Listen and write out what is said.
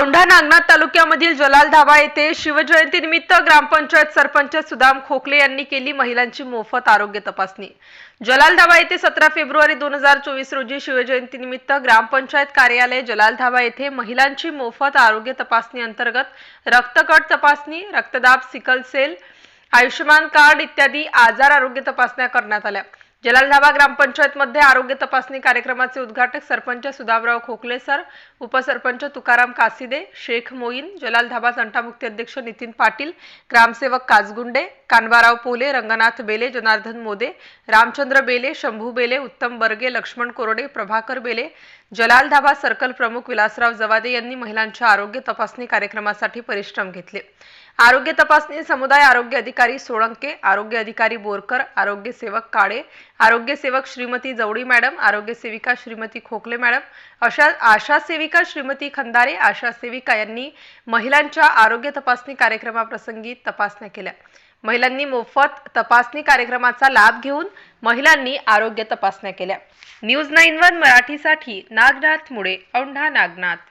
औंढा नागनाथ तालुक्यामधील जलाल धाबा येथे शिवजयंतीनिमित्त ग्रामपंचायत सरपंच सुदाम खोकले यांनी केली महिलांची मोफत आरोग्य तपासणी. जलाल धाबा येथे सतरा फेब्रुवारी दोन हजार चोवीस रोजी शिवजयंतीनिमित्त ग्रामपंचायत कार्यालय जलाल धाबा येथे महिलांची मोफत आरोग्य तपासणी अंतर्गत रक्तकट तपासणी रक्तदाब सिकल सेल आयुष्यमान कार्ड इत्यादी आजार आरोग्य तपासण्या करण्यात आल्या. जलालधाबा ग्रामपंचायतमध्ये आरोग्य तपासणी कार्यक्रमाचे उद्घाटक सरपंच सुदामराव खोकले सर उपसरपंच तुकाराम कासिदे शेख मोईन जलालधाबा तंटामुक्ती अध्यक्ष नितीन पाटील ग्रामसेवक काजगुंडे कानबाराव पोले रंगनाथ बेले जनार्दन मोदे रामचंद्र बेले शंभू बेले उत्तम बर्गे लक्ष्मण कोरडे प्रभाकर बेले जलाल धाबा सर्कल प्रमुख विलासराव जवादे यांनी महिलांच्या आरोग्य तपासणी कार्यक्रमासाठी परिश्रम घेतले. आरोग्य तपासणी समुदाय आरोग्य अधिकारी सोळंके आरोग्य अधिकारी बोरकर आरोग्य सेवक काळे आरोग्य सेवक श्रीमती जवळी मॅडम आरोग्य सेविका श्रीमती खोकले मॅडम अशा आशा सेविका श्रीमती खंदारे आशा सेविका यांनी महिलांच्या आरोग्य तपासणी कार्यक्रमाप्रसंगी तपासण्या केल्या. महिलांनी मोफत तपासणी कार्यक्रमाचा लाभ घेऊन महिलांनी आरोग्य तपासण्या केल्या. न्यूज नाईन वन मराठीसाठी नागनाथ मुळे औंढा नागनाथ.